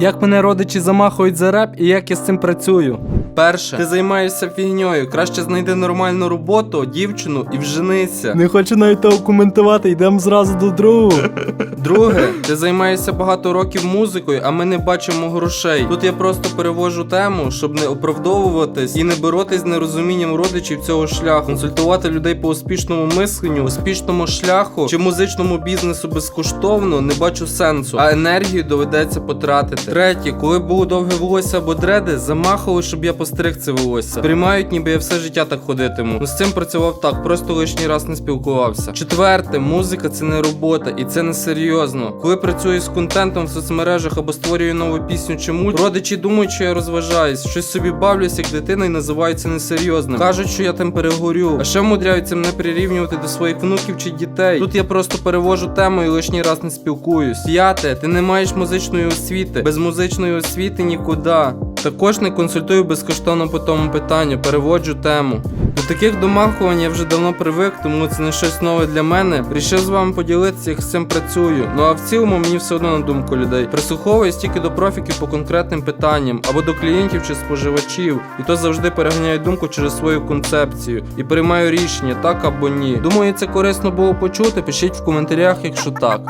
Як мене родичі замахують за реп і як я з цим працюю. Перше, ти займаєшся фігньою. Краще знайди нормальну роботу, дівчину і вженися. Не хочу навіть того коментувати, йдемо зразу до другого. Друге, ти займаєшся багато років музикою, а ми не бачимо грошей. Тут я просто перевожу тему, щоб не оправдовуватись і не боротись з нерозумінням родичів цього шляху, консультувати людей по успішному мисленню, успішному шляху чи музичному бізнесу безкоштовно не бачу сенсу, а енергію доведеться потратити. Третє, коли було довге волосся або дреди, замахували, щоб я постриг це волосся. Приймають, ніби я все життя так ходитиму. Ну з цим працював так, просто лишній раз не спілкувався. Четверте, музика це не робота і це не серйозно. Коли працюю з контентом в соцмережах або створюю нову пісню чи родичі думають, що я розважаюсь, щось собі бавлюсь як дитина і називають це несерйозним. Кажуть, що я тим перегорю, а ще вмудряються мене прирівнювати до своїх внуків чи дітей. Тут я просто перевожу тему і лишній раз не спілкуюсь. П'яте, ти не маєш музичної освіти. Без музичної освіти нікуди. Також не консультую безкоштовно по тому питанню, переводжу тему. До таких домахувань я вже давно привик, тому це не щось нове для мене. Рішив з вами поділитися, як з цим працюю. Ну а в цілому мені все одно на думку людей. Прислуховуюсь тільки до профіків по конкретним питанням або до клієнтів чи споживачів, і то завжди переганяю думку через свою концепцію і приймаю рішення так або ні. Думаю, це корисно було почути. Пишіть в коментарях, якщо так.